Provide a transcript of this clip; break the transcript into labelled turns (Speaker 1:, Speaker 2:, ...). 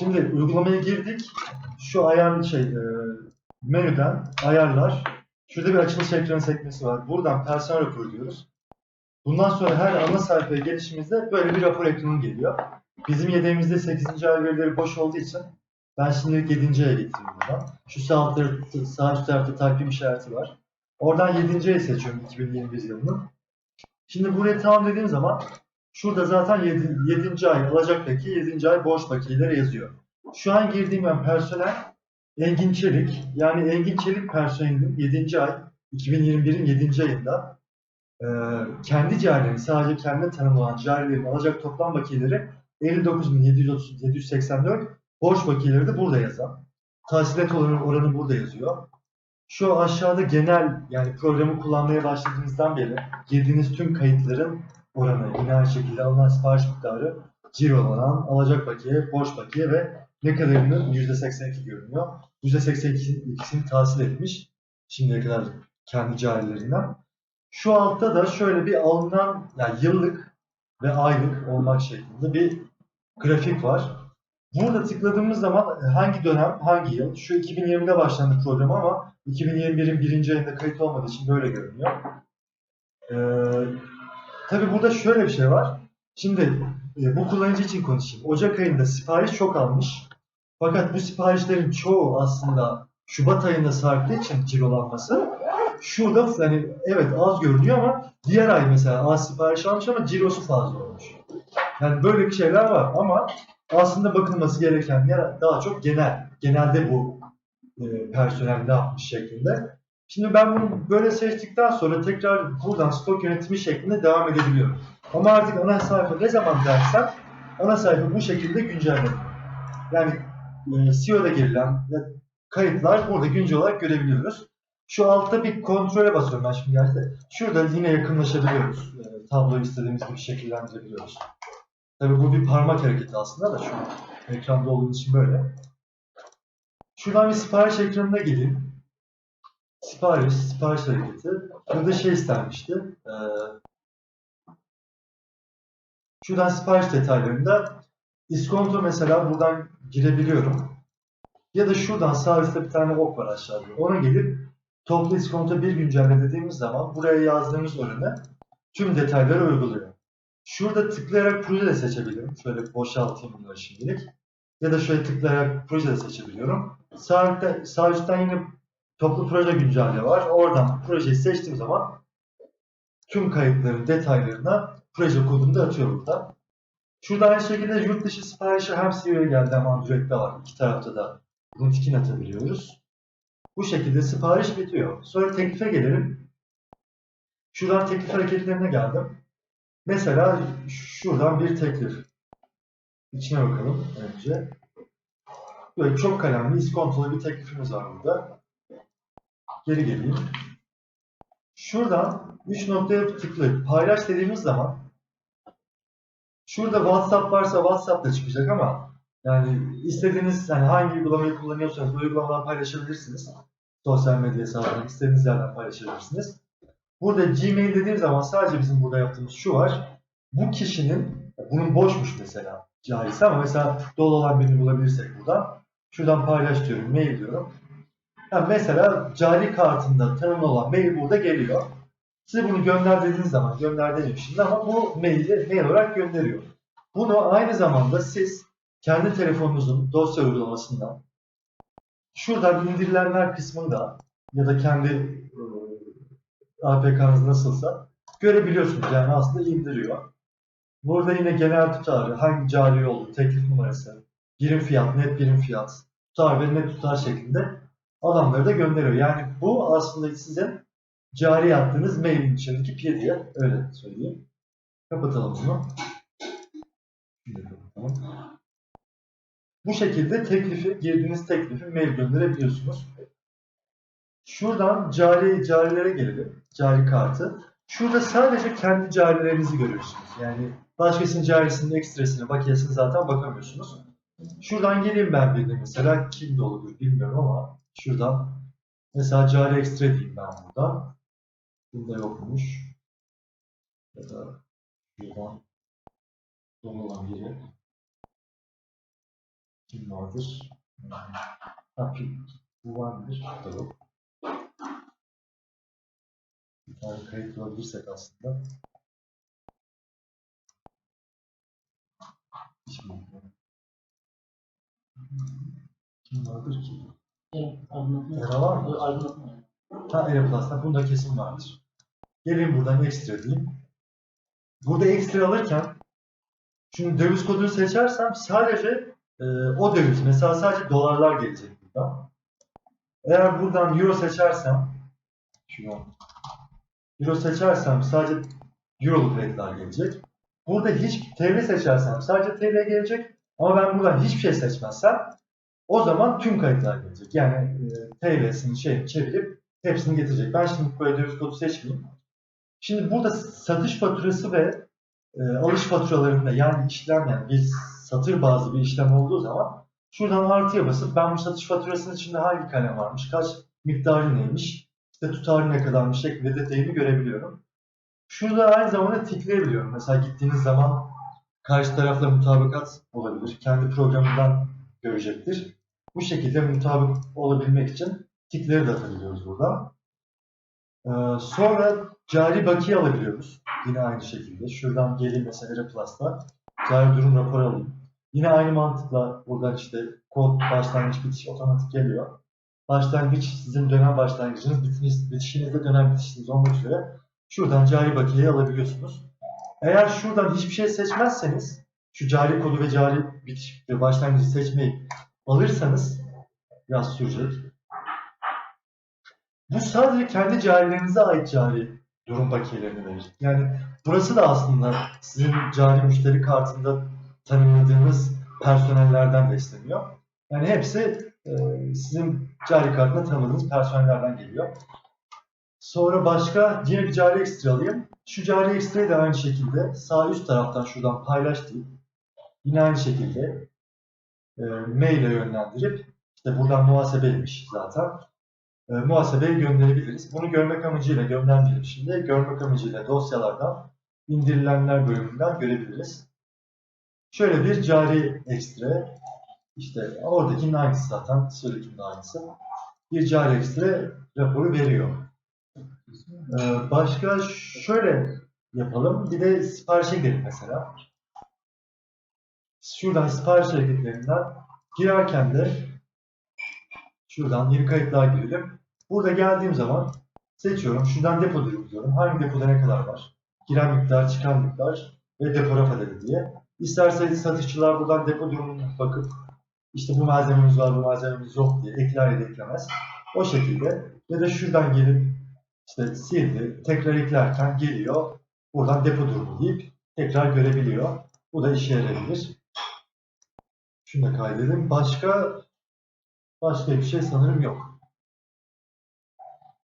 Speaker 1: Şimdi uygulamaya girdik. Şu ayar şey e, menüden ayarlar. Şurada bir açılış ekranı sekmesi var. Buradan personel rapor diyoruz. Bundan sonra her ana sayfaya gelişimizde böyle bir rapor ekranı geliyor. Bizim yedeğimizde 8. ay verileri boş olduğu için ben şimdilik 7. aya getirdim buradan. Şu sağ, tarafta, sağ üst tarafta takvim işareti var. Oradan 7. ayı seçiyorum 2021 yılının. Şimdi buraya tamam dediğim zaman şurada zaten 7. 7. ay alacak bakiye, 7. ay borç bakiyeleri yazıyor. Şu an girdiğim ben personel Engin Çelik. Yani Engin Çelik personelinin 7. ay 2021'in 7. ayında e, kendi carilerini sadece kendi tanımlanan carilerin alacak toplam bakiyeleri 59.784 borç bakiyeleri de burada yazan. Tahsilat oranı, oranı burada yazıyor. Şu aşağıda genel yani programı kullanmaya başladığınızdan beri girdiğiniz tüm kayıtların oranı yine aynı şekilde alınan sipariş miktarı, cirolanan, alacak bakiye, borç bakiye ve ne kadarının %82 görünüyor. %82'sini tahsil etmiş şimdiye kadar kendi carilerinden. Şu altta da şöyle bir alınan yani yıllık ve aylık olmak şeklinde bir grafik var. Burada tıkladığımız zaman hangi dönem, hangi yıl? Şu 2020'de başlandı program ama 2021'in birinci ayında kayıt olmadığı için böyle görünüyor. Ee, tabii burada şöyle bir şey var. Şimdi e, bu kullanıcı için konuşayım. Ocak ayında sipariş çok almış. Fakat bu siparişlerin çoğu aslında Şubat ayında sarktığı için cirolanması şurada yani evet az görünüyor ama diğer ay mesela az sipariş almış ama cirosu fazla olmuş. Yani böyle şeyler var ama aslında bakılması gereken yer daha çok genel. Genelde bu e, personel ne yapmış şeklinde. Şimdi ben bunu böyle seçtikten sonra tekrar buradan stok yönetimi şeklinde devam edebiliyorum. Ama artık ana sayfa ne zaman dersen ana sayfa bu şekilde güncelleniyor. Yani e, CEO'da girilen kayıtlar burada güncel olarak görebiliyoruz. Şu altta bir kontrole basıyorum ben şimdi geldi. Şurada yine yakınlaşabiliyoruz. E, tabloyu istediğimiz gibi şekillendirebiliyoruz. Tabii bu bir parmak hareketi aslında da şu an ekranda olduğumuz için böyle. Şuradan bir sipariş ekranına geleyim. Sipariş, sipariş hareketi. Burada şey istenmişti. Ee, şuradan sipariş detaylarında iskonto mesela buradan girebiliyorum. Ya da şuradan sağ üstte bir tane ok var aşağıda. Ona gelip toplu iskonto bir güncelle dediğimiz zaman buraya yazdığımız oranı tüm detayları uyguluyor. Şurada tıklayarak proje de seçebilirim. Şöyle boşaltayım bunları şimdilik. Ya da şöyle tıklayarak proje de seçebiliyorum. Sağ, sağ üstten yine toplu proje güncelle var. Oradan projeyi seçtiğim zaman tüm kayıtların detaylarına proje kodunu da atıyor burada. Şurada aynı şekilde yurt dışı siparişi hem CEO'ya geldi hem Android'de var. İki tarafta da runtikin atabiliyoruz. Bu şekilde sipariş bitiyor. Sonra teklife gelelim. Şuradan teklif hareketlerine geldim. Mesela şuradan bir teklif. İçine bakalım önce. Böyle çok kalemli, iskontolu bir teklifimiz var burada. Geri geleyim. Şuradan 3 noktaya tıklayıp paylaş dediğimiz zaman şurada WhatsApp varsa WhatsApp da çıkacak ama yani istediğiniz yani hangi uygulamayı kullanıyorsanız uygulamadan paylaşabilirsiniz. Sosyal medya hesabından istediğiniz yerden paylaşabilirsiniz. Burada Gmail dediğim zaman sadece bizim burada yaptığımız şu var. Bu kişinin, bunun boşmuş mesela carisi ama mesela dolu olan birini bulabilirsek buradan. Şuradan paylaş diyorum, mail diyorum. Yani mesela cari kartında tanımlı olan mail burada geliyor. Size bunu gönder dediğiniz zaman gönder demiyor şimdi ama bu maili mail olarak gönderiyor. Bunu aynı zamanda siz kendi telefonunuzun dosya uygulamasından şuradan indirilenler kısmında ya da kendi APK'nız nasılsa görebiliyorsunuz. Yani aslında indiriyor. Burada yine genel tutarı, hangi cari oldu, teklif numarası, birim fiyat, net birim fiyat, tutar ve net tutar şeklinde adamları da gönderiyor. Yani bu aslında sizin cari yaptığınız mailin içindeki PDF. Öyle söyleyeyim. Kapatalım bunu. Bu şekilde teklifi, girdiğiniz teklifi mail gönderebiliyorsunuz. Şuradan cari carilere gelelim. Cari kartı. Şurada sadece kendi carilerinizi görüyorsunuz. Yani başkasının carisinin ekstresine, bakiyesine zaten bakamıyorsunuz. Şuradan geleyim ben birine mesela. Kim de olur bilmiyorum ama şuradan mesela cari ekstra diyeyim ben burada. Bunda yokmuş. Ya da şuradan son olan biri. Kim vardır? Ha? Bu var mıdır? Bu da yok. Bir tane kayıt bulabilirsek aslında. Bilmiyorum. Kim vardır ki? Era var mı? Ha Aeroplus'ta bunda kesin vardır. Gelin buradan ekstra diyeyim. Burada ekstra alırken şimdi döviz kodunu seçersem sadece e, o döviz mesela sadece dolarlar gelecek buradan. Eğer buradan euro seçersem şuradan euro seçersem sadece euroluk rate'ler gelecek. Burada hiç TL seçersem sadece TL gelecek. Ama ben buradan hiçbir şey seçmezsem o zaman tüm kayıtlar gelecek. Yani e, TL'sini şey çevirip hepsini getirecek. Ben şimdi böyle döviz kodu seçmeyeyim. Şimdi burada satış faturası ve e, alış faturalarında yani işlem yani bir satır bazlı bir işlem olduğu zaman şuradan artıya basıp ben bu satış faturasının içinde hangi kalem varmış, kaç miktarı neymiş, işte tutarı ne kadarmış şeklinde detayını görebiliyorum. Şurada aynı zamanda tikleyebiliyorum. Mesela gittiğiniz zaman karşı tarafla mutabakat olabilir. Kendi programından görecektir. Bu şekilde mutabık olabilmek için tikleri de atabiliyoruz burada. Ee, sonra cari bakiye alabiliyoruz. Yine aynı şekilde. Şuradan geleyim mesela Replus'ta. Cari durum raporu alayım. Yine aynı mantıkla buradan işte kod başlangıç bitiş otomatik geliyor. Başlangıç sizin dönem başlangıcınız, bitiş, bitişinizde dönem bitişiniz olmak üzere şuradan cari bakiyeyi alabiliyorsunuz. Eğer şuradan hiçbir şey seçmezseniz şu cari kodu ve cari bitiş ve başlangıcı seçmeyi alırsanız biraz sürecek. Bu sadece kendi carilerinize ait cari durum bakiyelerini verir. Yani burası da aslında sizin cari müşteri kartında tanımladığınız personellerden besleniyor. Yani hepsi e, sizin cari kartında tanımladığınız personellerden geliyor. Sonra başka yine bir cari ekstra alayım. Şu cari ekstrayı da aynı şekilde sağ üst taraftan şuradan paylaş yine aynı şekilde e, maile yönlendirip işte buradan muhasebeymiş zaten. E, muhasebeye gönderebiliriz. Bunu görmek amacıyla göndermeyelim şimdi. Görmek amacıyla dosyalardan indirilenler bölümünden görebiliriz. Şöyle bir cari ekstra işte oradakinin aynısı zaten. Şuradakinin de aynısı. Bir cari ekstra raporu veriyor. Ee, başka şöyle yapalım. Bir de siparişe gidelim mesela. Şuradan sipariş hareketlerinden girerken de şuradan yeni kayıtlar girelim. Burada geldiğim zaman seçiyorum. Şuradan depo diyorum. Hangi depoda ne kadar var? Giren miktar, çıkan miktar ve depo raf adedi diye. İsterse satışçılar buradan depo durumuna bakıp işte bu malzememiz var, bu malzememiz yok diye ekler ya da eklemez. O şekilde ya da şuradan gelip işte sildi, tekrar eklerken geliyor. Buradan depo durumu deyip tekrar görebiliyor. Bu da işe yarayabilir. Şunu da kaydedelim. Başka başka bir şey sanırım yok.